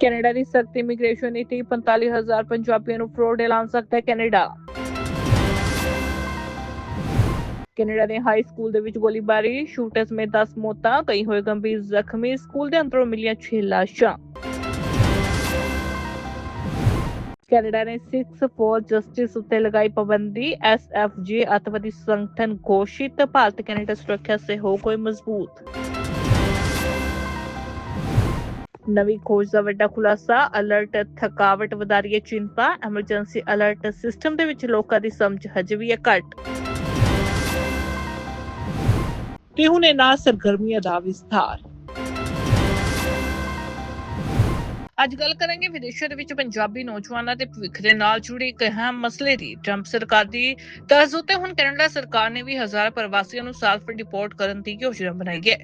Canada ਦੀ ਸਖਤ immigration ਨੀਤੀ 45000 ਪੰਜਾਬੀਆਂ ਨੂੰ ਫਰੋਡ ਐਲਾਨ ਸਕਦਾ ਹੈ ਕੈਨੇਡਾ। ਕੈਨੇਡਾ ਦੇ ਹਾਈ ਸਕੂਲ ਦੇ ਵਿੱਚ ਗੋਲੀਬਾਰੀ ਸ਼ੂਟਰ ਸਮੇਤ 10 ਮੌਤਾਂ, ਕਈ ਹੋਏ ਗੰਭੀਰ ਜ਼ਖਮੀ। ਸਕੂਲ ਦੇ ਅੰਦਰੋਂ ਮਿਲੀਆਂ 6 ਲਾਸ਼ਾਂ। ਕੈਨੇਡਾ ਨੇ 6 ਫੋਰ ਜਸਟਿਸ ਉੱਤੇ ਲਗਾਈ ਪਾਬੰਦੀ। ਐਸਐਫਜੀ ਅੱਤਵਾਦੀ ਸੰਗਠਨ ਘੋਸ਼ਿਤ। ਭਾਰਤ ਕੈਨੇਡਾ ਸੁਰੱਖਿਆ ਸਹਿਯੋਗ ਹੋਏ ਮਜ਼ਬੂਤ। ਨਵੀਂ ਖੋਜ ਦਾ ਵੱਡਾ ਖੁਲਾਸਾ ਅਲਰਟ ਥਕਾਵਟ ਵਧਾ ਹੈ ਚਿੰਤਾ ਐਮਰਜੈਂਸੀ ਅਲਰਟ ਸਿਸਟਮ ਦੇ ਵਿੱਚ ਲੋਕਾਂ ਦੀ ਸਮਝ ਹਜੇ ਵੀ ਹੈ ਘੱਟ। ਤੇ ਹੁਣ ਇਹਨਾਂ ਸਰਗਰਮੀਆਂ ਦਾ ਵਿਸਥਾਰ। ਅੱਜ ਗੱਲ ਕਰਾਂਗੇ ਵਿਦੇਸ਼ਾਂ ਦੇ ਵਿੱਚ ਪੰਜਾਬੀ ਨੌਜਵਾਨਾਂ ਦੇ ਭਵਿੱਖ ਦੇ ਨਾਲ ਜੁੜੇ ਇੱਕ ਅਹਿਮ ਮਸਲੇ ਦੀ। ਟਰੰਪ ਸਰਕਾਰ ਦੀ ਤਰਜ਼ ਉੱਤੇ ਹੁਣ ਕੈਨੇਡਾ ਸਰਕਾਰ ਨੇ ਵੀ ਹਜ਼ਾਰ ਪ੍ਰਵਾਸੀਆਂ ਨੂੰ ਸੈਲਫ ਡਿਪੋਰਟ ਕਰਨ ਦੀ ਯੋਜਨਾ ਬਣਾਈ ਹੈ।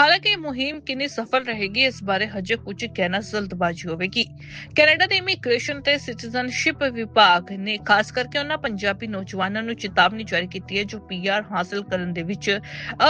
ਹਾਲਾਂਕਿ ਮੁਹਿੰਮ ਕਿੰਨੀ ਸਫਲ ਰਹੇਗੀ, ਇਸ ਬਾਰੇ ਹਜੇ ਕੁਝ ਕਹਿਣਾ ਜਲਦਬਾਜ਼ੀ ਹੋਵੇਗੀ। ਕੈਨੇਡਾ ਦੇ ਇਮੀਗ੍ਰੇਸ਼ਨ ਤੇ ਸਿਟੀਜ਼ਨਸ਼ਿਪ ਵਿਭਾਗ ਨੇ ਖਾਸ ਕਰਕੇ ਉਹਨਾਂ ਪੰਜਾਬੀ ਨੌਜਵਾਨਾਂ ਨੂੰ ਚੇਤਾਵਨੀ ਜਾਰੀ ਕੀਤੀ ਹੈ, ਜੋ ਪੀਆਰ ਹਾਸਲ ਕਰਨ ਦੇ ਵਿੱਚ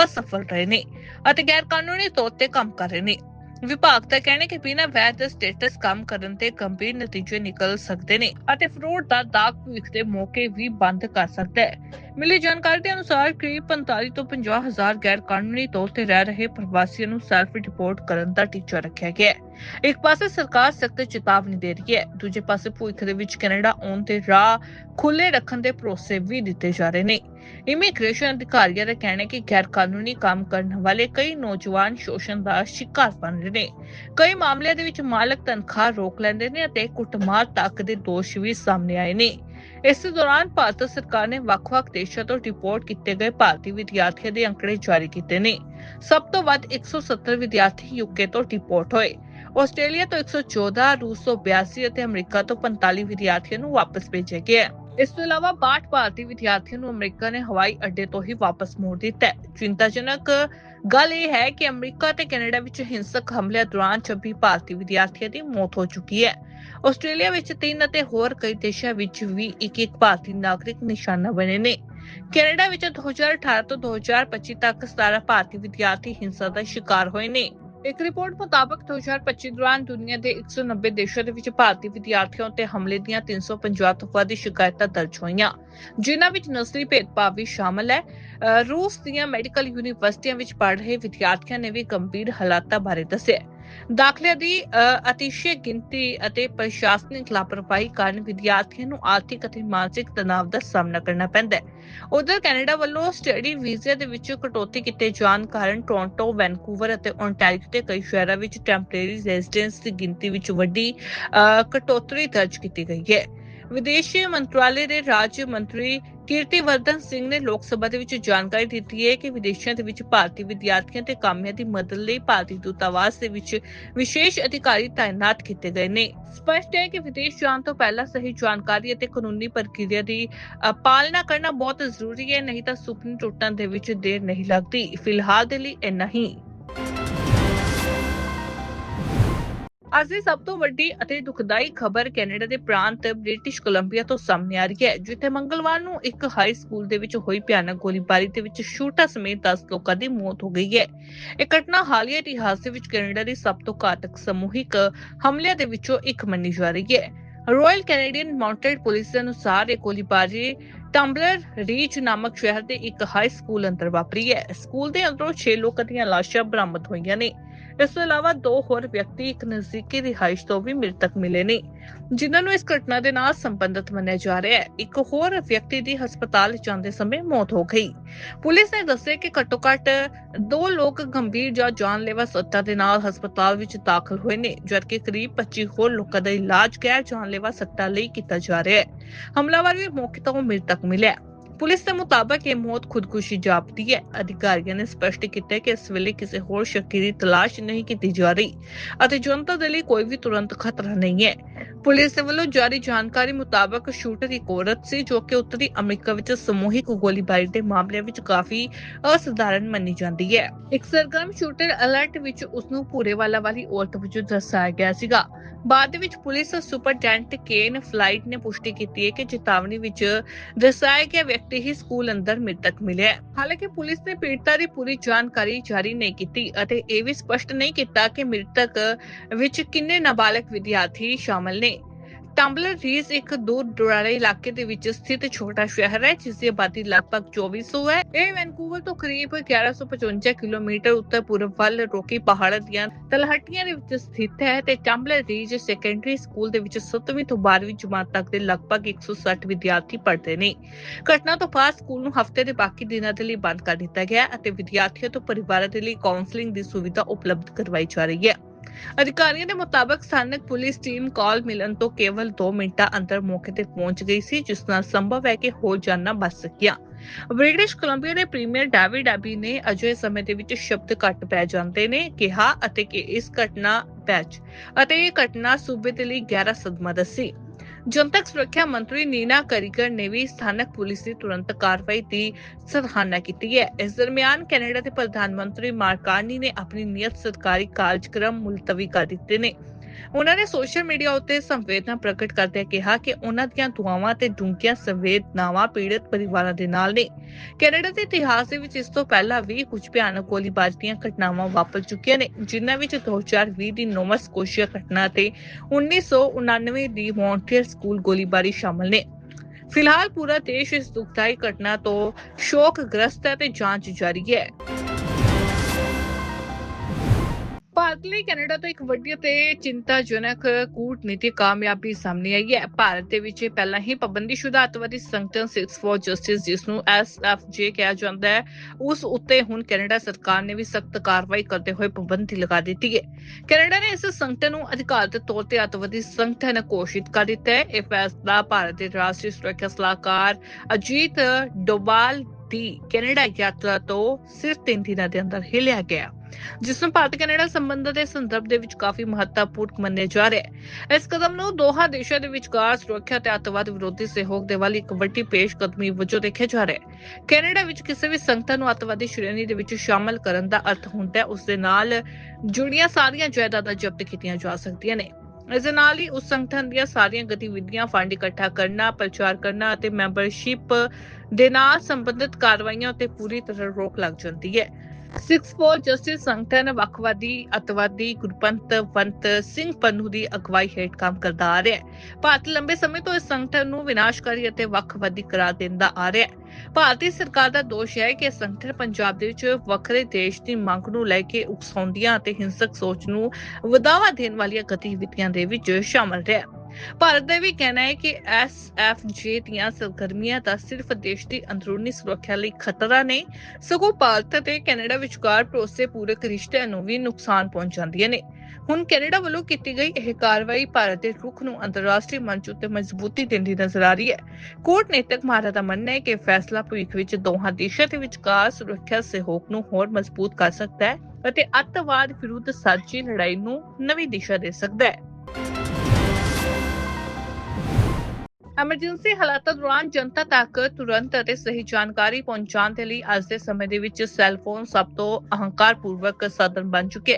ਅਸਫਲ ਰਹੇ ਨੇ ਅਤੇ ਗੈਰ ਕਾਨੂੰਨੀ ਤੌਰ ਤੇ ਕੰਮ ਕਰ ਰਹੇ ਨੇ। ਵਿਭਾਗ ਦਾ ਕਹਿਣਾ ਹੈ ਕਿ ਬਿਨਾਂ ਵੈਧ ਸਟੇਟਸ ਕੰਮ ਕਰਨ ਤੇ ਗੰਭੀਰ ਨਤੀਜੇ ਨਿਕਲ ਸਕਦੇ ਨੇ ਅਤੇ ਫਰੋਡ ਦਾ ਦਾਗ ਭਵਿੱਖ ਦੇ ਮੌਕੇ ਵੀ ਬੰਦ ਕਰ ਸਕਦਾ ਹੈ। ਮਿਲੀ ਜਾਣਕਾਰੀ ਦੇ ਅਨੁਸਾਰ ਕਰੀਬ 45 ਤੋਂ 50 ਹਜ਼ਾਰ ਗੈਰ ਕਾਨੂੰਨੀ ਤੌਰ ਤੇ ਰਹਿ ਰਹੇ ਪ੍ਰਵਾਸੀਆਂ ਨੂੰ ਸੈਲਫ ਰਿਪੋਰਟ ਕਰਨ ਦਾ ਟੀਚਾ ਰੱਖਿਆ ਗਿਆ ਹੈ। ਇੱਕ ਪਾਸੇ ਸਰਕਾਰ ਸਖਤ ਚੇਤਾਵਨੀ ਦੇ ਰਹੀ ਹੈ, ਦੂਜੇ ਪਾਸੇ ਭਵਿੱਖ ਦੇ ਵਿੱਚ ਕੈਨੇਡਾ ਆਉਣ ਦੇ ਰਾਹ ਖੁੱਲੇ ਰੱਖਣ ਦੇ ਭਰੋਸੇ ਵੀ ਦਿੱਤੇ ਜਾ ਰਹੇ ਨੇ। ਇਮੀਗ੍ਰੇਸ਼ਨ ਅਧਿਕਾਰੀਆਂ ਦਾ ਕਹਿਣਾ ਹੈ ਕਿ ਗੈਰ ਕਾਨੂੰਨੀ ਕੰਮ ਕਰਨ ਵਾਲੇ ਕਈ ਨੌਜਵਾਨ ਸ਼ੋਸ਼ਣ ਦਾ ਸ਼ਿਕਾਰ ਬਣ ਰਹੇ ਨੇ। ਕਈ ਮਾਮਲਿਆਂ ਦੇ ਵਿੱਚ ਮਾਲਕ ਤਨਖਾਹ ਰੋਕ ਲੈਂਦੇ ਨੇ ਅਤੇ ਕੁੱਟਮਾਰ ਤੱਕ ਦੇ ਦੋਸ਼ ਵੀ ਸਾਹਮਣੇ ਆਏ ਨੇ। ਇਸ ਦੌਰਾਨ ਭਾਰਤ ਸਰਕਾਰ ਨੇ ਵੱਖ-ਵੱਖ ਦੇਸ਼ਾਂ ਤੋਂ ਰਿਪੋਰਟ ਕੀਤੇ ਗਏ ਭਾਰਤੀ ਵਿਦਿਆਰਥੀਆਂ ਦੇ ਅੰਕੜੇ ਜਾਰੀ ਕੀਤੇ ਨੇ। ਸਭ ਤੋਂ ਵੱਧ 170 ਵਿਦਿਆਰਥੀ ਯੂਕੇ ਤੋਂ ਰਿਪੋਰਟ ਹੋਏ। ਆਸਟ੍ਰੇਲੀਆ ਤੋਂ 114 ਰੂਸ ਤੋਂ 82 ਅਤੇ ਅਮਰੀਕਾ ਤੋਂ 45 ਵਿਦਿਆਰਥੀਆਂ ਨੂੰ ਵਾਪਸ ਭੇਜਿਆ ਗਿਆ ਹੈ। ਇਸ ਤੋਂ ਇਲਾਵਾ 62 ਭਾਰਤੀ ਵਿਦਿਆਰਥੀਆਂ ਨੂੰ ਅਮਰੀਕਾ ਨੇ ਹਵਾਈ ਅੱਡੇ ਤੋਂ ਹੀ ਵਾਪਸ ਮੋੜ ਦਿੱਤਾ ਹੈ। ਚਿੰਤਾਜਨਕ ਗੱਲ ਇਹ ਹੈ ਕਿ ਅਮਰੀਕਾ ਤੇ ਕੈਨੇਡਾ ਵਿੱਚ ਹਿੰਸਕ ਹਮਲਿਆਂ ਦੌਰਾਨ 26 ਭਾਰਤੀ ਵਿਦਿਆਰਥੀਆਂ ਦੀ ਮੌਤ ਹੋ ਚੁੱਕੀ ਹੈ। ਆਸਟ੍ਰੇਲੀਆ ਵਿੱਚ ਤਿੰਨ ਅਤੇ ਹੋਰ ਕਈ ਦੇਸ਼ਾਂ ਵਿੱਚ ਵੀ ਇੱਕ ਇੱਕ ਭਾਰਤੀ ਨਾਗਰਿਕ ਨਿਸ਼ਾਨਾ ਬਣੇ ਨੇ। ਕੈਨੇਡਾ ਵਿੱਚ 2018 ਤੋਂ 2025 ਤੱਕ 17 ਭਾਰਤੀ ਵਿਦਿਆਰਥੀ ਹਿੰਸਾ ਦਾ ਸ਼ਿਕਾਰ ਹੋਏ ਨੇ। ਇੱਕ ਰਿਪੋਰਟ ਮੁਤਾਬਕ 2025 ਦੌਰਾਨ ਦੁਨੀਆ ਦੇ 190 ਦੇਸ਼ਾਂ ਦੇ ਵਿੱਚ ਭਾਰਤੀ ਵਿਦਿਆਰਥੀਆਂ ਉੱਤੇ ਹਮਲੇ ਦੀਆਂ 350 ਤੋਂ ਵੱਧ ਸ਼ਿਕਾਇਤਾਂ ਦਰਜ ਹੋਈਆਂ। ਜਿਨ੍ਹਾਂ ਵਿੱਚ ਨਸਲੀ ਭੇਦਭਾਵ ਵੀ ਸ਼ਾਮਲ ਹੈ। ਰੂਸ ਦੀਆਂ ਮੈਡੀਕਲ ਯੂਨੀਵਰਸਿਟੀਆਂ ਵਿੱਚ ਪੜ੍ਹ ਰਹੇ ਵਿਦਿਆਰਥੀਆਂ ਨੇ ਵੀ ਗੰਭੀਰ ਹਾਲਾਤਾਂ ਬਾਰੇ ਦੱਸਿਆ। ਦਾਖਲਿਆਂ ਦੀ ਅਤਿਸ਼ੇ ਗਿਣਤੀ ਅਤੇ ਪ੍ਰਸ਼ਾਸਨਿਕ ਲਾਪਰਵਾਹੀ ਕਾਰਨ ਵਿਦਿਆਰਥੀਆਂ ਨੂੰ ਆਰਥਿਕ ਅਤੇ ਮਾਨਸਿਕ ਤਣਾਅ ਦਾ ਸਾਹਮਣਾ ਕਰਨਾ ਪੈਂਦਾ ਹੈ। ਉਧਰ ਕੈਨੇਡਾ ਵੱਲੋਂ ਸਟੱਡੀ ਵੀਜ਼ੇ ਦੇ ਵਿੱਚ ਕਟੌਤੀ ਕੀਤੇ ਜਾਣ ਕਾਰਨ ਟੋਰਾਂਟੋ, ਵੈਨਕੂਵਰ ਅਤੇ ਓਨਟਾਰੀਓ ਦੇ ਕਈ ਸ਼ਹਿਰਾਂ ਵਿੱਚ ਟੈਂਪਰੇਰੀ ਰੈਜੀਡੈਂਸ ਦੀ ਗਿਣਤੀ ਵਿੱਚ ਵੱਡੀ ਅਹ, ਕਟੌਤੀ ਦਰਜ ਕੀਤੀ ਗਈ ਹੈ। ਵਿਦੇਸ਼ ਮੰਤਰਾਲੇ ਦੇ ਰਾਜ ਮੰਤਰੀ ਕੀਰਤੀਵਰਧਨ ਸਿੰਘ ਨੇ ਲੋਕ ਸਭਾ ਦੇ ਵਿੱਚ ਜਾਣਕਾਰੀ ਦਿੱਤੀ ਹੈ ਕਿ ਵਿਦੇਸ਼ਾਂ ਦੇ ਵਿੱਚ ਭਾਰਤੀ ਵਿਦਿਆਰਥੀਆਂ ਤੇ ਕਾਮਿਆਂ ਦੀ ਮਦਦ ਲਈ ਭਾਰਤੀ ਦੂਤਾਵਾਸ ਦੇ ਵਿੱਚ ਵਿਸ਼ੇਸ਼ ਅਧਿਕਾਰੀ ਤਾਇਨਾਤ ਕੀਤੇ ਗਏ ਨੇ। ਸਪਸ਼ਟ ਹੈ ਕਿ ਵਿਦੇਸ਼ ਜਾਣ ਤੋਂ ਪਹਿਲਾਂ ਸਹੀ ਜਾਣਕਾਰੀ ਅਤੇ ਕਾਨੂੰਨੀ ਪ੍ਰਕਿਰਿਆ ਦੀ ਪਾਲਣਾ ਕਰਨਾ ਬਹੁਤ ਜ਼ਰੂਰੀ ਹੈ, ਨਹੀਂ ਤਾਂ ਸੁਪਨੇ ਟੁੱਟਣ ਦੇ ਵਿੱਚ ਦੇਰ ਨਹੀਂ ਲੱਗਦੀ। ਫਿਲਹਾਲ ਦੇ ਲਈ ਇੰਨਾ ਹੀ। ਅੱਜ ਦੀ ਸਭ ਤੋਂ ਵੱਡੀ ਅਤੇ ਦੁਖਦਾਈ ਖਬਰ ਕੈਨੇਡਾ ਦੇ ਪ੍ਰਾਂਤ ਬ੍ਰਿਟਿਸ਼ ਕੋਲੰਬੀਆ ਤੋਂ ਸਾਹਮਣੇ ਆ ਰਹੀ ਹੈ, ਜਿੱਥੇ ਮੰਗਲਵਾਰ ਨੂੰ ਇੱਕ ਹਾਈ ਸਕੂਲ ਦੇ ਵਿੱਚ ਹੋਈ ਭਿਆਨਕ ਗੋਲੀਬਾਰੀ ਦੇ ਵਿੱਚ ਸ਼ੂਟਰ ਸਮੇਤ 10 ਲੋਕਾਂ ਦੀ ਮੌਤ ਹੋ ਗਈ ਹੈ। ਇਹ ਘਟਨਾ ਹਾਲੀਆ ਇਤਿਹਾਸ ਦੇ ਵਿੱਚ ਕੈਨੇਡਾ ਦੀ ਸਭ ਤੋਂ ਘਾਤਕ ਸਮੂਹਿਕ ਹਮਲਿਆਂ ਦੇ ਵਿੱਚੋਂ ਇੱਕ ਮੰਨੀ ਜਾ ਰਹੀ ਹੈ। ਰਾਇਲ ਕੈਨੇਡੀਅਨ ਮਾਊਂਟਡ ਪੁਲਿਸ ਦੇ ਅਨੁਸਾਰ ਇਹ ਗੋਲੀਬਾਰੀ ਟੰਬਲਰ ਰੀਚ ਨਾਮਕ ਸ਼ਹਿਰ ਦੇ ਇੱਕ ਹਾਈ ਸਕੂਲ ਅੰਦਰ ਵਾਪਰੀ ਹੈ। ਸਕੂਲ ਦੇ ਅੰਦਰੋਂ 6 ਲੋਕਾਂ ਦੀਆਂ ਲਾਸ਼ਾਂ ਬਰਾਮਦ ਹੋਈਆਂ ਨੇ। ਇਸ ਤੋਂ ਇਲਾਵਾ ਦੋ ਹੋਰ ਵਿਅਕਤੀ ਇੱਕ ਨਜ਼ਦੀਕੀ ਰਿਹਾਇਸ਼ ਤੋਂ ਵੀ ਮ੍ਰਿਤਕ ਮਿਲੇ ਨੇ, ਜਿਨ੍ਹਾਂ ਨੂੰ ਇਸ ਘਟਨਾ ਦੇ ਨਾਲ ਸੰਬੰਧਿਤ ਮੰਨਿਆ ਜਾ ਰਿਹਾ ਹੈ। ਇੱਕ ਹੋਰ ਵਿਅਕਤੀ ਦੀ ਹਸਪਤਾਲ ਜਾਂਦੇ ਸਮੇਂ ਮੌਤ ਹੋ ਗਈ। ਪੁਲਿਸ ਨੇ ਦੱਸਿਆ ਕਿ ਘੱਟੋ-ਘੱਟ ਦੋ ਲੋਕ ਗੰਭੀਰ ਜਾਂ ਜਾਨਲੇਵਾ ਸੱਟਾਂ ਦੇ ਨਾਲ ਹਸਪਤਾਲ ਵਿੱਚ ਦਾਖਲ ਹੋਏ ਨੇ, ਜਦਕਿ ਕਰੀਬ 25 ਹੋਰ ਲੋਕਾਂ ਦਾ ਇਲਾਜ ਗੈਰ ਜਾਨਲੇਵਾ ਸੱਟਾਂ ਲਈ ਕੀਤਾ ਜਾ ਰਿਹਾ ਹੈ। ਹਮਲਾਵਰ ਵੀ ਮੌਕੇ ਤੋਂ ਮ੍ਰਿਤਕ ਮਿਲਿਆ। ਪੁਲਿਸ ਦੇ ਮੁਤਾਬਕ ਇਹ ਮੌਤ ਖੁਦਕੁਸ਼ੀ ਜਾਪਦੀ ਹੈ। ਅਧਿਕਾਰੀਆਂ ਨੇ ਸਪਸ਼ਟ ਕੀਤਾ ਕਿ ਇਸ ਵੇਲੇ ਕਿਸੇ ਹੋਰ ਸ਼ੱਕੀ ਦੀ ਤਲਾਸ਼ ਨਹੀਂ ਕੀਤੀ ਜਾ ਰਹੀ ਅਤੇ ਜਨਤਾ ਦੇ ਲਈ ਕੋਈ ਵੀ ਤੁਰੰਤ ਖਤਰਾ ਨਹੀਂ ਹੈ। ਪੁਲਿਸ ਦੇ ਵੱਲੋਂ ਜਾਰੀ ਜਾਣਕਾਰੀ ਮੁਤਾਬਕ ਸ਼ੂਟਰ ਇੱਕ ਔਰਤ ਸੀ ਜੋ ਕਿ ਉੱਤਰੀ ਅਮਰੀਕਾ ਵਿੱਚ ਸਮੂਹਿਕ ਗੋਲੀਬਾਰੀ ਦੇ ਮਾਮਲਿਆਂ ਵਿੱਚ ਕਾਫੀ ਅਸਧਾਰਨ ਮੰਨੀ ਜਾਂਦੀ ਹੈ। ਇੱਕ ਸਰਗਰਮ ਸ਼ੂਟਰ ਅਲਰਟ ਵਿੱਚ ਉਸ ਨੂੰ ਪੂਰੇਵਾਲਾ ਵਾਲੀ ਔਰਤ ਵਜੋਂ ਦਰਸਾਇਆ ਗਿਆ ਸੀਗਾ। ਬਾਅਦ ਦੇ ਵਿੱਚ ਪੁਲਿਸ ਸੁਪਰਡੈਂਟ ਕੇਨ ਫਲਾਈਟ ਨੇ ਪੁਸ਼ਟੀ ਕੀਤੀ ਹੈ ਕਿ ਚੇਤਾਵਨੀ ਵਿੱਚ ਦਰਸਾਇਆ ਗਿਆ ਵਿਅਕਤੀ ਹੀ ਸਕੂਲ ਅੰਦਰ ਮ੍ਰਿਤਕ ਮਿਲਿਆ ਹਾਲਾਂਕਿ ਪੁਲਿਸ ਨੇ ਪੀੜਤਾ ਦੀ ਪੂਰੀ ਜਾਣਕਾਰੀ ਜਾਰੀ ਨਹੀਂ ਕੀਤੀ ਅਤੇ ਇਹ ਵੀ ਸਪਸ਼ਟ ਨਹੀਂ ਕੀਤਾ ਕਿ ਮ੍ਰਿਤਕ ਵਿੱਚ ਕਿੰਨੇ ਨਾਬਾਲਗ ਵਿਦਿਆਰਥੀ ਸ਼ਾਮਲ ਨੇ। ਟੰਬਲਰ ਰੀਸ ਇੱਕ ਦੂਰ ਦੁਰਾਲੇ ਇਲਾਕੇ ਦੇ ਵਿੱਚ ਸਥਿਤ ਛੋਟਾ ਸ਼ਹਿਰ ਹੈ, ਜਿਸ ਦੀ ਆਬਾਦੀ ਲਗਭਗ 2400 ਹੈ। ਇਹ ਵੈਨਕੂਵਰ ਤੋਂ ਕਰੀਬ 1155 ਕਿਲੋਮੀਟਰ ਉੱਤਰ ਪੂਰਬ ਵੱਲ ਰੋਕੀ ਪਹਾੜਾਂ ਦੀਆਂ ਤਲਹਟੀਆਂ ਦੇ ਵਿੱਚ ਸਥਿਤ ਹੈ ਤੇ ਟੰਬਲਰ ਰੀਜ ਸੈਕੰਡਰੀ ਸਕੂਲ ਦੇ ਵਿੱਚ 7ਵੀਂ ਤੋਂ 12ਵੀਂ ਜਮਾਤ ਤੱਕ ਦੇ ਲਗਭਗ 160 ਵਿਦਿਆਰਥੀ ਪੜ੍ਹਦੇ ਨੇ। ਘਟਨਾ ਤੋਂ ਬਾਅਦ ਸਕੂਲ ਨੂੰ ਹਫ਼ਤੇ ਦੇ ਬਾਕੀ ਦਿਨਾਂ ਦੇ ਲਈ ਬੰਦ ਕਰ ਦਿੱਤਾ ਗਿਆ ਅਤੇ ਵਿਦਿਆਰਥੀਆਂ ਤੋਂ ਪਰਿਵਾਰਾਂ ਦੇ ਲਈ ਕਾਉਂਸਲਿੰਗ ਦੀ ਸੁਵਿਧਾ ਉਪਲਬਧ ਕਰਵਾਈ ਜਾ ਰਹੀ ਹੈ। ਅਧਿਕਾਰੀਆਂ ਦੇ ਮੁਤਾਬਕ ਸਥਾਨਕ ਪੁਲਿਸ ਟੀਮ ਕਾਲ ਮਿਲਣ ਤੋਂ ਕੇਵਲ 2 ਮਿੰਟਾਂ ਅੰਦਰ ਮੌਕੇ ਤੇ ਪਹੁੰਚ ਗਈ ਸੀ, ਜਿਸ ਨਾਲ ਸੰਭਵ ਹੈ ਕਿ ਹੋਰ ਜਾਨਾਂ ਬਚ ਸਕੀਆਂ। ਬ੍ਰਿਟਿਸ਼ ਕੋਲੰਬੀਆ ਦੇ ਪ੍ਰੀਮੀਅਰ ਡੇਵਿਡ ਐਬੀ ਨੇ ਅਜੇ ਸਮੇਂ ਦੇ ਵਿੱਚ ਸ਼ਬਦ ਘੱਟ ਪੈ ਜਾਂਦੇ ਨੇ, ਕਿਹਾ ਅਤੇ ਕਿ ਇਸ ਘਟਨਾ ਪੈਚ ਅਤੇ ਇਹ ਘਟਨਾ ਸੂਬੇ ਦੇ ਲਈ ਗਹਿਰਾ ਸਦਮਾ ਦੱਸੀ। ਜਨਤਕ ਸੁਰੱਖਿਆ ਮੰਤਰੀ ਨੀਨਾ ਕਰੀਗਰ ਨੇ ਵੀ ਸਥਾਨਕ ਪੁਲਿਸ ਦੀ ਤੁਰੰਤ ਕਾਰਵਾਈ ਦੀ ਸਰਾਹਨਾ ਕੀਤੀ ਹੈ। ਇਸ ਦਰਮਿਆਨ ਕੈਨੇਡਾ ਦੇ ਪ੍ਰਧਾਨ ਮੰਤਰੀ ਮਾਰਕ ਕਾਰਨੀ ਨੇ ਆਪਣੀ ਨਿਯਤ ਸਰਕਾਰੀ ਕਾਰਜਕ੍ਰਮ ਮੁਲਤਵੀ ਕਰ ਦਿੱਤੇ ਨੇ। ਉਹਨਾਂ ਨੇ ਸੋਸ਼ਲ ਮੀਡੀਆ ਉੱਤੇ ਸੰਵੇਦਨਾ ਪ੍ਰਗਟ ਕਰਦਿਆਂ ਕਿਹਾ ਕਿ ਉਹਨਾਂ ਦੀਆਂ ਦੁਆਵਾਂ ਤੇ ਡੂੰਘੀਆਂ ਸੰਵੇਦਨਾਵਾਂ ਪੀੜਤ ਪਰਿਵਾਰਾਂ ਦੇ ਨਾਲ ਨੇ। ਕੈਨੇਡਾ ਦੇ ਇਤਿਹਾਸ ਦੇ ਵਿੱਚ ਇਸ ਤੋਂ ਪਹਿਲਾਂ ਵੀ ਕੁਝ ਭਿਆਨਕ ਗੋਲੀਬਾਰੀ ਦੀਆਂ ਘਟਨਾਵਾਂ ਵਾਪਰ ਚੁੱਕੀਆਂ ਨੇ, ਜਿਨ੍ਹਾਂ ਵਿੱਚ 2020 ਦੀ ਨੋਵਾ ਸਕੋਸ਼ੀਆ ਘਟਨਾ ਤੇ 1999 ਦੀ ਮੌਂਟਰੀਅਲ ਸਕੂਲ ਗੋਲੀਬਾਰੀ ਸ਼ਾਮਲ ਨੇ। ਫਿਲਹਾਲ ਪੂਰਾ ਦੇਸ਼ ਇਸ ਦੁਖਦਾਈ ਘਟਨਾ ਤੋਂ ਸ਼ੋਕਗ੍ਰਸਤ ਹੈ ਤੇ ਜਾਂਚ ਜਾਰੀ ਹੈ। ਭਾਰਤ ਲਈ ਕੈਨੇਡਾ ਤੋਂ ਇੱਕ ਵੱਡੀ ਅਤੇ ਚਿੰਤਾਜਨਕ ਕੂਟਨੀਤਿਕ ਕਾਮਯਾਬੀ ਸਾਹਮਣੇ ਆਈ ਹੈ। ਭਾਰਤ ਦੇ ਵਿੱਚ ਪਹਿਲਾਂ ਹੀ ਪਾਬੰਦੀਸ਼ੁਦਾ ਅੱਤਵਾਦੀ ਸੰਗਠਨ 6 ਫॉर ਜਸਟਿਸ ਜਿਸ ਨੂੰ ਐਸਐਫਜੇ ਕਿਹਾ ਜਾਂਦਾ ਹੈ, ਉਸ ਉੱਤੇ ਹੁਣ ਕੈਨੇਡਾ ਸਰਕਾਰ ਨੇ ਵੀ ਸਖਤ ਕਾਰਵਾਈ ਕਰਦੇ ਹੋਏ ਪਾਬੰਦੀ ਲਗਾ ਦਿੱਤੀ ਹੈ। ਕੈਨੇਡਾ ਨੇ ਇਸ ਸੰਗਠਨ ਨੂੰ ਅਧਿਕਾਰਤ ਤੌਰ ਤੇ ਅੱਤਵਾਦੀ ਸੰਗਠਨ ਘੋਸ਼ਿਤ ਕਰ ਦਿੱਤਾ ਹੈ। ਇਹ ਫੈਸਲਾ ਭਾਰਤ ਦੇ ਰਾਸ਼ਟਰੀ ਸੁਰੱਖਿਆ ਸਲਾਹਕਾਰ ਅਜੀਤ ਡੋਬਾਲ ਦੀ ਕੈਨੇਡਾ ਯਾਤਰਾ ਤੋਂ ਸਿਰਫ ਤਿੰਨ ਦਿਨਾਂ ਦੇ ਅੰਦਰ ਹੀ ਲਿਆ ਗਿਆ, ਜਿਸ ਨੂੰ ਭਾਰਤ ਕੈਨੇਡਾ ਸੰਬੰਧਾਂ ਦੇ ਸੰਦਰਭ ਦੇ ਵਿੱਚ ਕਾਫੀ ਮਹੱਤਵਪੂਰਨ ਮੰਨਿਆ ਜਾ ਰਿਹਾ ਹੈ। ਇਸ ਕਦਮ ਨੂੰ ਦੋਹਾਂ ਦੇਸ਼ਾਂ ਦੇ ਵਿਚਕਾਰ ਸੁਰੱਖਿਆ ਤੇ ਅੱਤਵਾਦ ਵਿਰੋਧੀ ਸਹਿਯੋਗ ਦੇ ਵੱਲ ਇੱਕ ਵੱਡੀ ਪੇਸ਼ਕਦਮੀ ਵਜੋਂ ਦੇਖਿਆ ਜਾ ਰਿਹਾ ਹੈ। ਕੈਨੇਡਾ ਵਿੱਚ ਕਿਸੇ ਵੀ ਸੰਗਠਨ ਨੂੰ ਅੱਤਵਾਦੀ ਸ਼੍ਰੇਣੀ ਦੇ ਵਿੱਚ ਸ਼ਾਮਲ ਕਰਨ ਦਾ ਅਰਥ ਹੁੰਦਾ ਹੈ, ਉਸ ਦੇ ਨਾਲ ਜੁੜੀਆਂ ਸਾਰੀਆਂ ਜਾਇਦਾਦਾਂ ਜ਼ਬਤ ਕੀਤੀਆਂ ਜਾ ਸਕਦੀਆਂ ਨੇ। ਇਸ ਦੇ ਨਾਲ ਹੀ ਉਸ ਸੰਗਠਨ ਦੀਆਂ ਸਾਰੀਆਂ ਗਤੀਵਿਧੀਆਂ ਫੰਡ ਇਕੱਠਾ ਕਰਨਾ, ਪ੍ਰਚਾਰ ਕਰਨਾ ਅਤੇ ਮੈਂਬਰਸ਼ਿਪ ਦੇ ਨਾਲ ਸੰਬੰਧਿਤ ਕਾਰਵਾਈਆਂ ਉੱਤੇ ਪੂਰੀ ਤਰ੍ਹਾਂ ਰੋਕ ਲੱਗ ਜਾਂਦੀ ਹੈ। ਸਿਕਸ ਫੋਰ ਜਸਟਿਸ ਸੰਗਠਨ ਵੱਖਵਾਦੀ ਅਤਵਾਦੀ ਗੁਰਪੰਤਵੰਤ ਸਿੰਘ ਪੰਨੂ ਦੀ ਅਗਵਾਈ ਹੇਠ ਕੰਮ ਕਰਦਾ ਆ ਰਿਹਾ ਹੈ ਭਾਰਤ ਲੰਬੇ ਸਮੇਂ ਤੋਂ ਇਸ ਸੰਗਠਨ ਨੂੰ ਵਿਨਾਸ਼ਕਾਰੀ ਅਤੇ ਵੱਖਵਾਦੀ ਕਰਾਰ ਦਿੰਦਾ ਆ ਰਿਹਾ ਹੈ ਭਾਰਤੀ ਸਰਕਾਰ ਦਾ ਦੋਸ਼ ਹੈ ਕਿ ਇਹ ਸੰਗਠਨ ਪੰਜਾਬ ਦੇ ਵਿੱਚ ਵੱਖਰੇ ਦੇਸ਼ ਦੀ ਮੰਗ ਨੂੰ ਲੈ ਕੇ ਉਕਸਾਉਂਦੀਆਂ ਅਤੇ ਹਿੰਸਕ ਸੋਚ ਨੂੰ ਵਧਾਵਾ ਦੇਣ ਵਾਲੀਆਂ ਗਤੀਵਿਧੀਆਂ ਦੇ ਵਿੱਚ ਸ਼ਾਮਲ ਰਿਹਾ ਭਾਰਤ ਦਾ ਵੀ ਕਹਿਣਾ ਹੈ ਕਿ ਐਸਐਫਜੇ ਦੀਆਂ ਸਰਗਰਮੀਆਂ ਦਾ ਸਿਰਫ ਦੇਸ਼ ਦੀ ਅੰਦਰੂਨੀ ਸੁਰੱਖਿਆ ਲਈ ਖਤਰਾ ਨਹੀਂ ਸਗੋਂ ਭਾਰਤ ਅਤੇ ਕੈਨੇਡਾ ਵਿਚਕਾਰ ਭਰੋਸੇਪੂਰਕ ਰਿਸ਼ਤਿਆਂ ਨੂੰ ਵੀ ਨੁਕਸਾਨ ਪਹੁੰਚਾਉਂਦੀਆਂ ਨੇ। ਹੁਣ ਕੈਨੇਡਾ ਵੱਲੋਂ ਕੀਤੀ ਗਈ ਇਹ ਕਾਰਵਾਈ ਭਾਰਤ ਦੇ ਰੁਖ ਨੂੰ ਅੰਤਰਰਾਸ਼ਟਰੀ ਮੰਚ ਉੱਤੇ ਮਜ਼ਬੂਤੀ ਦਿੰਦੀ ਨਜ਼ਰ ਆ ਰਹੀ ਹੈ। ਕੋਰਟ ਨੇਤਕ ਮਾਰਾ ਦਾ ਮੰਨਣਾ ਹੈ ਕਿ ਫੈਸਲਾ ਭਵਿੱਖ ਵਿੱਚ ਦੋਹਾਂ ਦੇਸ਼ਾਂ ਦੇ ਵਿਚਕਾਰ ਸੁਰੱਖਿਆ ਸਹਿਯੋਗ ਨੂੰ ਹੋਰ ਮਜ਼ਬੂਤ ਕਰ ਸਕਦਾ ਹੈ ਅਤੇ ਅੱਤਵਾਦ ਵਿਰੁੱਧ ਸਾਂਝੀ ਲੜਾਈ ਨੂੰ ਨਵੀਂ ਦਿਸ਼ਾ ਦੇ ਸਕਦਾ ਹੈ। ਐਮਰਜੈਂਸੀ ਹਾਲਾਤਾਂ ਦੌਰਾਨ ਜਨਤਾ ਤੱਕ ਤੁਰੰਤ ਅਤੇ ਸਹੀ ਜਾਣਕਾਰੀ ਪਹੁੰਚਾਉਣ ਦੇ ਲਈ ਅੱਜ ਦੇ ਸਮੇਂ ਦੇ ਵਿੱਚ ਸੈੱਲ ਫੋਨ ਸਭ ਤੋਂ ਅਹੰਕਾਰਪੂਰਵਕ ਸਾਧਨ ਬਣ ਚੁੱਕੇ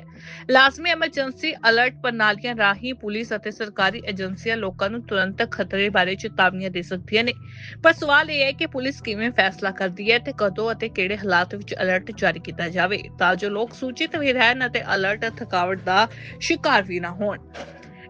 ਲਾਜ਼ਮੀ ਐਮਰਜੈਂਸੀ ਅਲਰਟ ਪ੍ਰਣਾਲੀਆਂ ਰਾਹੀਂ ਪੁਲਿਸ ਅਤੇ ਸਰਕਾਰੀ ਏਜੰਸੀਆਂ ਲੋਕਾਂ ਨੂੰ ਤੁਰੰਤ ਖਤਰੇ ਬਾਰੇ ਚੇਤਾਵਨੀਆਂ ਦੇ ਸਕਦੀਆਂ ਨੇ। ਪਰ ਸਵਾਲ ਇਹ ਹੈ ਕਿ ਪੁਲਿਸ ਕਿਵੇਂ ਫੈਸਲਾ ਕਰਦੀ ਹੈ ਤੇ ਕਦੋਂ ਅਤੇ ਕਿਹੜੇ ਹਾਲਾਤ ਵਿੱਚ ਅਲਰਟ ਜਾਰੀ ਕੀਤਾ ਜਾਵੇ ਤਾਂ ਜੋ ਲੋਕ ਸੂਚਿਤ ਵੀ ਰਹਿਣ ਅਤੇ ਅਲਰਟ ਥਕਾਵਟ ਦਾ ਸ਼ਿਕਾਰ ਵੀ ਨਾ ਹੋਣ।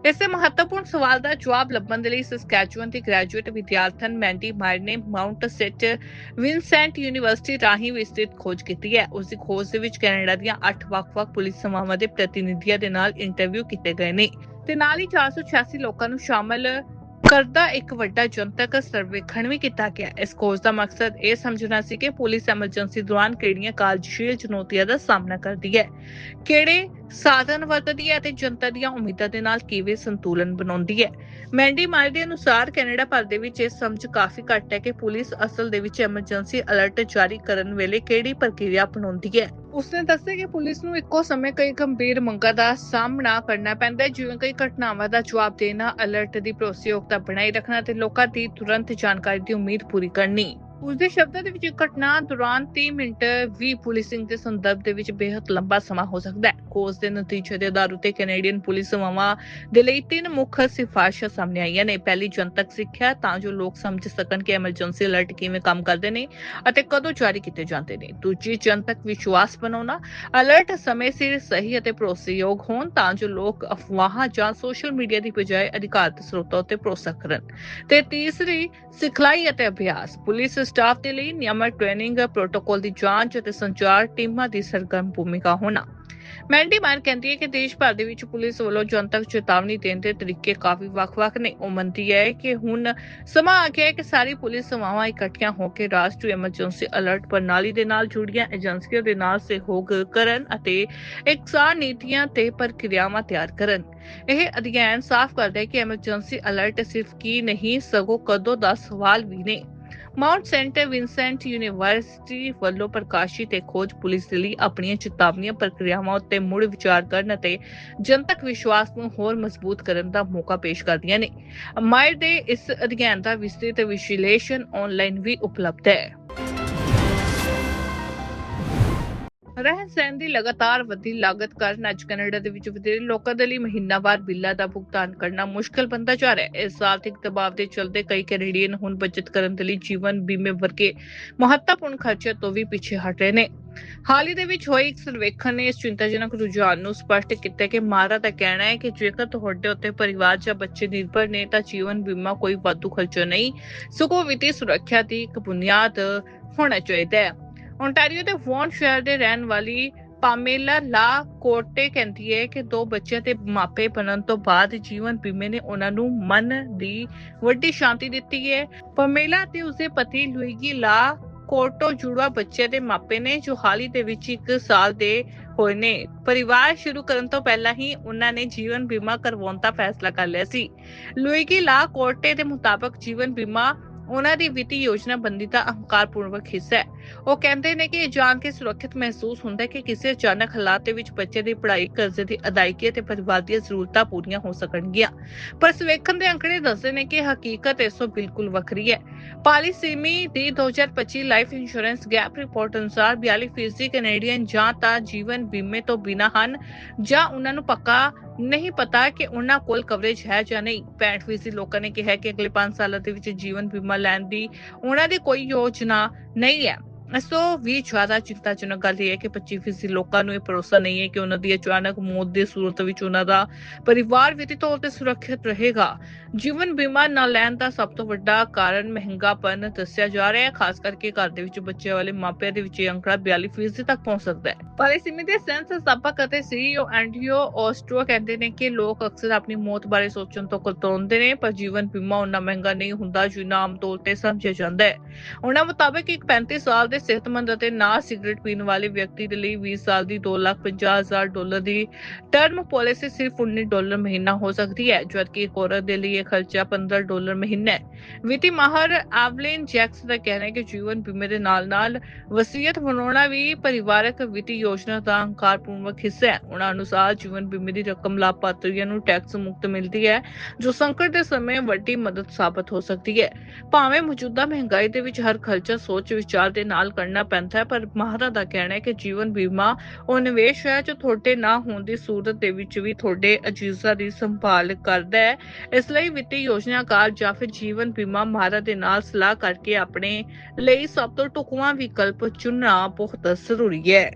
ਇਸੇ ਮਹੱਤਵਪੂਰਨ ਸਵਾਲ ਦਾ ਜਵਾਬ ਲੱਭਣ ਦੇ ਲਈ ਸਸਕੈਚੂਅਨ ਦੀ ਗ੍ਰੈਜੂਏਟ ਵਿਦਿਆਰਥਣ ਮੈਂਡੀ ਮਾਇਰ ਨੇ ਮਾਉਂਟ ਸੈਟ ਵਿਨਸੈਂਟ ਯੂਨੀਵਰਸਿਟੀ ਰਾਹੀਂ ਵਿਸਤ੍ਰਿਤ ਖੋਜ ਕੀਤੀ ਹੈ। ਉਸ ਦੀ ਖੋਜ ਦੇ ਵਿੱਚ ਕੈਨੇਡਾ ਦੀਆਂ 8 ਵੱਖ-ਵੱਖ ਪੁਲਿਸ ਸੇਵਾਵਾਂ ਦੇ ਪ੍ਰਤੀਨਿਧੀਆਂ ਦੇ ਨਾਲ ਇੰਟਰਵਿਊ ਕੀਤੇ ਗਏ ਨੇ। ਤੇ ਨਾਲ ਹੀ 486 ਲੋਕਾਂ ਨੂੰ ਸ਼ਾਮਲ ਕਰਦਾ ਇੱਕ ਵੱਡਾ ਜਨਤਕ ਸਰਵੇਖਣ ਵੀ ਕੀਤਾ ਗਿਆ ਇਸ ਖੋਜ ਦਾ ਮਕਸਦ ਇਹ ਸਮਝਣਾ ਸੀ ਕਿ ਪੁਲਿਸ ਐਮਰਜੈਂਸੀ ਦੌਰਾਨ ਕਿਹੜੀਆਂ ਕਾਰਜਸ਼ੀਲ ਚੁਣੌਤੀਆਂ ਦਾ ਸਾਹਮਣਾ ਕਰਦੀ ਹੈ। ਕਿਹੜੇ ਸਾਧਨ ਵਰਤਦੀ ਹੈ ਅਤੇ ਜਨਤਾ ਦੀਆਂ ਉਮੀਦਾਂ ਦੇ ਨਾਲ ਕਿਵੇਂ ਸੰਤੁਲਨ ਬਣਾਉਂਦੀ ਹੈ? ਮੈਂਡੀ ਮਾਰ ਦੇ ਅਨੁਸਾਰ ਕੈਨੇਡਾ ਭਰ ਦੇ ਵਿੱਚ ਇਹ ਸਮਝ ਕਾਫੀ ਘੱਟ ਹੈ ਕਿ ਪੁਲਿਸ ਅਸਲ ਦੇ ਵਿੱਚ ਐਮਰਜੈਂਸੀ ਅਲਰਟ ਜਾਰੀ ਕਰਨ ਵੇਲੇ ਕਿਹੜੀ ਪ੍ਰਕਿਰਿਆ ਅਪਣਾਉਂਦੀ ਹੈ? ਉਸਨੇ ਦੱਸਿਆ ਕਿ ਪੁਲਿਸ ਨੂੰ ਇੱਕੋ ਸਮੇਂ ਕਈ ਗੰਭੀਰ ਮੰਗਾਂ ਦਾ ਸਾਹਮਣਾ ਕਰਨਾ ਪੈਂਦਾ ਹੈ, ਜਿਵੇਂ ਕਈ ਘਟਨਾਵਾਂ ਦਾ ਜਵਾਬ ਦੇਣਾ, ਅਲਰਟ ਦੀ ਭਰੋਸੇਯੋਗਤਾ ਬਣਾਈ ਰੱਖਣਾ ਤੇ ਲੋਕਾਂ ਦੀ ਤੁਰੰਤ ਜਾਣਕਾਰੀ ਦੀ ਉਮੀਦ ਪੂਰੀ ਕਰਨੀ। ਉਸਦੇ ਸ਼ਬਦਾਂ ਦੇ ਵਿੱਚ ਘਟਨਾ ਦੌਰਾਨ 30 ਮਿੰਟ ਵੀ ਪੁਲਿਸਿੰਗ ਦੇ ਸੰਦਰਭ ਦੇ ਵਿੱਚ ਬੇहद ਲੰਬਾ ਸਮਾਂ ਹੋ ਸਕਦਾ ਹੈ। ਕੋਸ ਦੇ ਨਤੀਜੇ ਦੇ ਆਧਾਰ ਉਤੇ ਕੈਨੇਡੀਅਨ ਪੁਲਿਸ ਸੇਵਾਵਾਂ ਦੇ ਲਈ ਤਿੰਨ ਮੁੱਖ ਸਿਫਾਰਸ਼ਾਂ ਸਾਹਮਣੇ ਆਈਆਂ ਨੇ। ਪਹਿਲੀ, ਜਨਤਕ ਸਿੱਖਿਆ, ਤਾਂ ਜੋ ਲੋਕ ਸਮਝ ਸਕਣ ਕਿ ਐਮਰਜੈਂਸੀ ਅਲਰਟ ਕਿਵੇਂ ਕੰਮ ਕਰਦੇ ਨੇ ਅਤੇ ਕਦੋਂ ਜਾਰੀ ਕੀਤੇ ਜਾਂਦੇ ਨੇ। ਦੂਜੀ, ਜਨਤਕ ਵਿਸ਼ਵਾਸ ਬਣਾਉਣਾ, ਅਲਰਟ ਸਮੇਂ ਸਿਰ ਸਹੀ ਅਤੇ ਭਰੋਸੇਯੋਗ ਹੋਣ ਤਾਂ ਜੋ ਲੋਕ ਅਫਵਾਹਾਂ ਜਾਂ ਸੋਸ਼ਲ ਮੀਡੀਆ ਦੀ ਬਜਾਏ ਅਧਿਕਾਰਤ ਸਰੋਤਾਂ ਉੱਤੇ ਭਰੋਸਾ ਕਰਨ। ਤੇ ਤੀਸਰੀ, ਸਿਖਲਾਈ ਅਤੇ ਅਭਿਆਸ। ਪੁਲਿਸ ਸਟਾਫ ਦੇ ਲਈ ਨਿਯਮਤ ਟ੍ਰੇਨਿੰਗ ਪ੍ਰੋਟੋਕੋਲ ਦੀ ਜਾਂਚ ਅਤੇ ਸੰਚਾਰ ਟੀਮਾਂ ਦੀ ਸਰਗਰਮ ਭੂਮਿਕਾ ਹੋਣਾ। ਮੈਂਡੀ ਮਾਰ ਕਹਿੰਦੀ ਹੈ ਕਿ ਦੇਸ਼ ਭਰ ਦੇ ਵਿੱਚ ਪੁਲਿਸ ਵੱਲੋਂ ਜਨਤਕ ਚੇਤਾਵਨੀ ਦੇਣ ਦੇ ਤਰੀਕੇ ਕਾਫੀ ਵੱਖ-ਵੱਖ ਨੇ। ਉਹ ਮੰਨਦੀ ਹੈ ਕਿ ਹੁਣ ਸਮਾਂ ਆ ਗਿਆ ਹੈ ਕਿ ਸਾਰੀ ਪੁਲਿਸ ਸੇਵਾਵਾਂ ਇਕੱਠੀਆਂ ਹੋ ਕੇ ਰਾਸ਼ਟਰੀ ਐਮਰਜੈਂਸੀ ਅਲਰਟ ਪ੍ਰਣਾਲੀ ਦੇ ਨਾਲ ਜੁੜੀਆਂ ਏਜੰਸੀਆਂ ਦੇ ਨਾਲ ਸਹਿਯੋਗ ਕਰਨ ਅਤੇ ਇਕਸਾਰ ਨੀਤੀਆਂ ਤੇ ਪ੍ਰਕਿਰਿਆਵਾਂ ਤਿਆਰ ਕਰਨ। ਇਹ ਅਧਿਐਨ ਸਾਫ਼ ਕਰਦਾ ਹੈ ਕਿ ਐਮਰਜੈਂਸੀ ਅਲਰਟ ਸਿਰਫ ਕੀ ਨਹੀਂ, ਸਗੋਂ ਕਦੋਂ ਦਾ ਸਵਾਲ ਵੀ ਨੇ। ਮਾਊਂਟ ਸੈਂਟ ਵਿਨਸੈਂਟ ਯੂਨੀਵਰਸਿਟੀ ਵੱਲੋਂ ਪ੍ਰਕਾਸ਼ਿਤ ਇਹ ਖੋਜ ਪੁਲਿਸ ਦੇ ਲਈ ਆਪਣੀਆਂ ਚੇਤਾਵਨੀਆਂ, ਪ੍ਰਕਿਰਿਆਵਾਂ ਉੱਤੇ ਮੁੜ ਵਿਚਾਰ ਕਰਨ ਅਤੇ ਜਨਤਕ ਵਿਸ਼ਵਾਸ ਨੂੰ ਹੋਰ ਮਜ਼ਬੂਤ ਕਰਨ ਦਾ ਮੌਕਾ ਪੇਸ਼ ਕਰਦੀਆਂ ਨੇ। ਮਾਇਰ ਦੇ ਇਸ ਅਧਿਐਨ ਦਾ ਵਿਸਤ੍ਰਿਤ ਵਿਸ਼ਲੇਸ਼ਣ ਆਨਲਾਈਨ ਵੀ ਉਪਲਬਧ ਹੈ। ਰਹਿਣ ਸਹਿਣ ਦੀ ਲਗਾਤਾਰ ਵਧਦੀ ਲਾਗਤ ਕਾਰਨ ਅੱਜ ਕੈਨੇਡਾ ਦੇ ਵਿੱਚ ਵਧੇਰੇ ਲੋਕਾਂ ਦੇ ਲਈ ਮਹੀਨਾਵਾਰ ਬਿੱਲਾਂ ਦਾ ਭੁਗਤਾਨ ਕਰਨਾ ਮੁਸ਼ਕਲ ਬਣਦਾ ਜਾ ਰਿਹਾ ਹੈ। ਇਸ ਆਰਥਿਕ ਦਬਾਅ ਦੇ ਚਲਦੇ ਕਈ ਕੈਨੇਡੀਅਨ ਹੁਣ ਬਚਤ ਕਰਨ ਦੇ ਲਈ ਜੀਵਨ ਬੀਮੇ ਵਰਗੇ ਮਹੱਤਵਪੂਰਨ ਖਰਚੇ ਤੋਂ ਵੀ ਪਿੱਛੇ ਹਟ ਰਹੇ ਨੇ। ਹਾਲ ਹੀ ਦੇ ਵਿੱਚ ਹੋਏ ਇੱਕ ਸਰਵੇਖਣ ਨੇ ਇਸ ਚਿੰਤਾਜਨਕ ਰੁਝਾਨ ਨੂੰ ਸਪਸ਼ਟ ਕੀਤਾ ਕਿ ਮਾਰਾ ਦਾ ਕਹਿਣਾ ਹੈ ਕਿ ਜੇਕਰ ਤੁਹਾਡੇ ਉੱਤੇ ਪਰਿਵਾਰ ਜਾਂ ਬੱਚੇ ਨਿਰਭਰ ਨੇ ਤਾਂ ਜੀਵਨ ਬੀਮਾ ਕੋਈ ਵਾਧੂ ਖਰਚਾ ਨਹੀਂ, ਸਗੋਂ ਵਿੱਤੀ ਸੁਰੱਖਿਆ ਦੀ ਇੱਕ ਬੁਨਿਆਦ ਹੋਣਾ ਚਾਹੀਦਾ ਹੈ। ਓਨਟਾਰੀਓ ਦੇ ਵੌਨ ਸ਼ਹਿਰ ਦੇ ਰਹਿਣ ਵਾਲੀ ਪਾਮੇਲਾ ਲਾ ਕੋਟੇ ਕਹਿੰਦੀ ਹੈ ਕਿ ਦੋ ਬੱਚਿਆਂ ਦੇ ਮਾਪੇ ਬਣਨ ਤੋਂ ਬਾਅਦ ਜੀਵਨ ਬੀਮੇ ਨੇ ਉਹਨਾਂ ਨੂੰ ਮਨ ਦੀ ਵੱਡੀ ਸ਼ਾਂਤੀ ਦਿੱਤੀ ਹੈ। ਪਾਮੇਲਾ ਤੇ ਉਸਦੇ ਪਤੀ ਲੁਈਗੀ ਲਾ ਕੋਟੋ ਜੁੜਵਾ ਬੱਚੇ ਦੇ ਮਾਪੇ ਨੇ, ਜੋ ਹਾਲ ਹੀ ਦੇ ਵਿੱਚ ਇੱਕ ਸਾਲ ਦੇ ਹੋਏ ਨੇ। ਪਰਿਵਾਰ ਸ਼ੁਰੂ ਕਰਨ ਤੋਂ ਪਹਿਲਾਂ ਹੀ ਉਹਨਾਂ ਨੇ ਜੀਵਨ ਬੀਮਾ ਕਰਵਾਉਣ ਦਾ ਫੈਸਲਾ ਕਰ ਲਿਆ ਸੀ। ਲੁਈਗੀ ਲਾ ਕੋਟੇ ਦੇ ਮੁਤਾਬਕ ਜੀਵਨ ਬੀਮਾ ਉਹਨਾਂ ਦੀ ਵਿੱਤੀ ਯੋਜਨਾ ਬੰਦੀ ਦਾ ਅਹੰਕਾਰਪੂਰਵਕ ਹਿੱਸਾ ਹੈ। ਉਹ ਕਹਿੰਦੇ ਨੇ ਕਿ ਇਹ ਜਾਣ ਕੇ ਸੁਰੱਖਿਅਤ ਮਹਿਸੂਸ ਹੁੰਦਾ ਹੈ ਕਿ ਕਿਸੇ ਅਚਾਨਕ ਹਾਲਾਤ ਦੇ ਵਿੱਚ ਬੱਚੇ ਦੀ ਪੜ੍ਹਾਈ, ਕਰਜ਼ੇ ਦੀ ਅਦਾਇਗੀ ਅਤੇ ਪਰਿਵਾਰ ਦੀਆਂ ਜ਼ਰੂਰਤਾਂ ਪੂਰੀਆਂ ਹੋ ਸਕਣਗੀਆਂ। ਪਰ ਸਰਵੇਖਣ ਦੇ ਅੰਕੜੇ ਦੱਸਦੇ ਨੇ ਕਿ ਹਕੀਕਤ ਇਸ ਤੋਂ ਬਿਲਕੁਲ ਵੱਖਰੀ ਹੈ। ਪਾਲਿਸੀਮੀ ਦੀ 2025 ਲਾਈਫ ਇੰਸ਼ੋਰੈਂਸ ਗੈਪ ਰਿਪੋਰਟ ਅਨੁਸਾਰ 42% ਕੈਨੇਡੀਅਨ ਜਾਂ ਤਾਂ ਜੀਵਨ ਬੀਮੇ ਤੋਂ ਬਿਨਾਂ ਹਨ ਜਾਂ ਉਹਨਾਂ ਨੂੰ ਪੱਕਾ ਨਹੀਂ ਪਤਾ ਕਿ ਉਹਨਾਂ ਕੋਲ ਕਵਰੇਜ ਹੈ ਜਾਂ ਨਹੀਂ। 65% ਲੋਕਾਂ ਨੇ ਕਿਹਾ ਕਿ ਅਗਲੇ 5 ਸਾਲਾਂ ਦੇ ਵਿੱਚ ਜੀਵਨ ਬੀਮਾ ਲੈਣ ਦੀ ਉਹਨਾਂ ਦੀ ਕੋਈ ਯੋਜਨਾ ਨਹੀਂ ਹੈ। ਇਸ ਤੋਂ ਵੀ ਜ਼ਿਆਦਾ ਚਿੰਤਾਜਨਕ ਗੱਲ ਇਹ ਹੈ ਕਿ 25% ਲੋਕਾਂ ਨੂੰ ਇਹ ਭਰੋਸਾ ਨਹੀਂ ਹੈ ਕਿ ਉਹਨਾਂ ਦੀ ਅਚਾਨਕ ਮੌਤ ਦੀ ਸੂਰਤ ਵਿੱਚ ਉਹਨਾਂ ਦਾ ਪਰਿਵਾਰ ਵਿੱਤੀ ਤੌਰ ਤੇ ਸੁਰੱਖਿਅਤ ਰਹੇਗਾ। ਜੀਵਨ ਬੀਮਾ ਨਾ ਲੈਣ ਦਾ ਸਭ ਤੋਂ ਵੱਡਾ ਕਾਰਨ ਮਹਿੰਗਾਪਨ ਦੱਸਿਆ ਜਾ ਰਿਹਾ ਹੈ, ਖਾਸ ਕਰਕੇ ਘਰ ਦੇ ਵਿੱਚ ਬੱਚੇ ਵਾਲੇ ਮਾਪਿਆਂ ਦੇ ਵਿੱਚ ਇਹ ਅੰਕੜਾ 42% ਤੱਕ ਪਹੁੰਚ ਸਕਦਾ ਹੈ। ਪਰ ਇਸ ਦੇ ਸੈਂਸ ਸਥਾਪਕ ਅਤੇ ਸੀਈਓ ਐਂਡਰਿਓ ਆਸਟਰੋ ਕਹਿੰਦੇ ਨੇ ਕਿ ਲੋਕ ਅਕਸਰ ਆਪਣੀ ਮੌਤ ਬਾਰੇ ਸੋਚਣ ਤੋਂ ਕਤਰਾਉਂਦੇ ਨੇ, ਪਰ ਜੀਵਨ ਬੀਮਾ ਉਨਾ ਮਹਿੰਗਾ ਨਹੀਂ ਹੁੰਦਾ ਜਿੰਨਾ ਆਮ ਤੌਰ ਤੇ ਸਮਝਿਆ ਜਾਂਦਾ ਹੈ। ਉਹਨਾਂ ਮੁਤਾਬਕ ਇੱਕ 35 ਸਾਲ ਦੇ ਸਿਹਤਮੰਦ ਅਤੇ ਨਾ ਸਿਗਰਟ ਪੀਣ ਵਾਲੇ ਵਿਅਕਤੀ ਦੇ ਲਈ 20 ਸਾਲ ਦੀ 250000 ਡਾਲਰ ਦੀ ਟਰਮ ਪਾਲਿਸੀ ਸਿਰਫ 19 ਡਾਲਰ ਮਹੀਨਾ ਹੋ ਸਕਦੀ ਹੈ, ਜਦਕਿ ਇੱਕ ਔਰਤ ਦੇ ਲਈ ਇਹ ਖਰਚਾ 15 ਡਾਲਰ ਮਹੀਨਾ ਹੈ। ਵਿੱਤੀ ਮਾਹਰ ਐਵਲਿਨ ਜੈਕਸ ਦਾ ਕਹਿਣਾ ਹੈ ਕਿ ਜੀਵਨ ਬੀਮੇ ਦੇ ਨਾਲ-ਨਾਲ ਵਸੀਅਤ ਬਣਾਉਣਾ ਵੀ ਪਰਿਵਾਰਕ ਵਿੱਤੀ ਯੋਜਨਾ ਦਾ ਅੰਕਾਰਪੂਰਵਕ ਹਿੱਸਾ ਹੈ। ਉਹਨਾਂ ਅਨੁਸਾਰ ਜੀਵਨ ਬੀਮੇ ਦੀ ਰਕਮ ਲਾਭਪਾਤਰੀਆਂ ਨੂੰ ਟੈਕਸ ਮੁਕਤ ਮਿਲਦੀ ਹੈ, ਜੋ ਸੰਕਟ ਦੇ ਸਮੇਂ ਵੱਡੀ ਮਦਦ ਸਾਬਤ ਹੋ ਸਕਦੀ ਹੈ। ਭਾਵੇਂ ਮੌਜੂਦਾ ਮਹਿੰਗਾਈ ਦੇ ਵਿੱਚ ਹਰ ਖਰਚਾ ਸੋਚ ਵਿਚਾਰ ਦੇ ਨਾਲ ਕਰਨਾ ਪੈਂਦਾ ਹੈ, ਪਰ ਮਾਹਰਾਂ ਦਾ ਕਹਿਣਾ ਹੈ ਕਿ ਜੀਵਨ ਬੀਮਾ ਉਹ ਨਿਵੇਸ਼ ਹੈ ਜੋ ਤੁਹਾਡੇ ਨਾ ਹੋਣ ਦੀ ਸੂਰਤ ਦੇ ਵਿੱਚ ਵੀ ਤੁਹਾਡੇ ਅਜੀਜ਼ਾਂ ਦੀ ਸੰਭਾਲ ਕਰਦਾ ਹੈ। ਇਸ ਲਈ ਵਿੱਤੀ ਯੋਜਨਾਕਾਰ ਜਾਂ ਫਿਰ ਜੀਵਨ ਬੀਮਾ ਮਾਹਰਾਂ ਦੇ ਨਾਲ ਸਲਾਹ ਕਰਕੇ ਆਪਣੇ ਲਈ ਸਭ ਤੋਂ ਢੁਕਵਾਂ ਵਿਕਲਪ ਚੁਣਨਾ ਬਹੁਤ ਜ਼ਰੂਰੀ ਹੈ।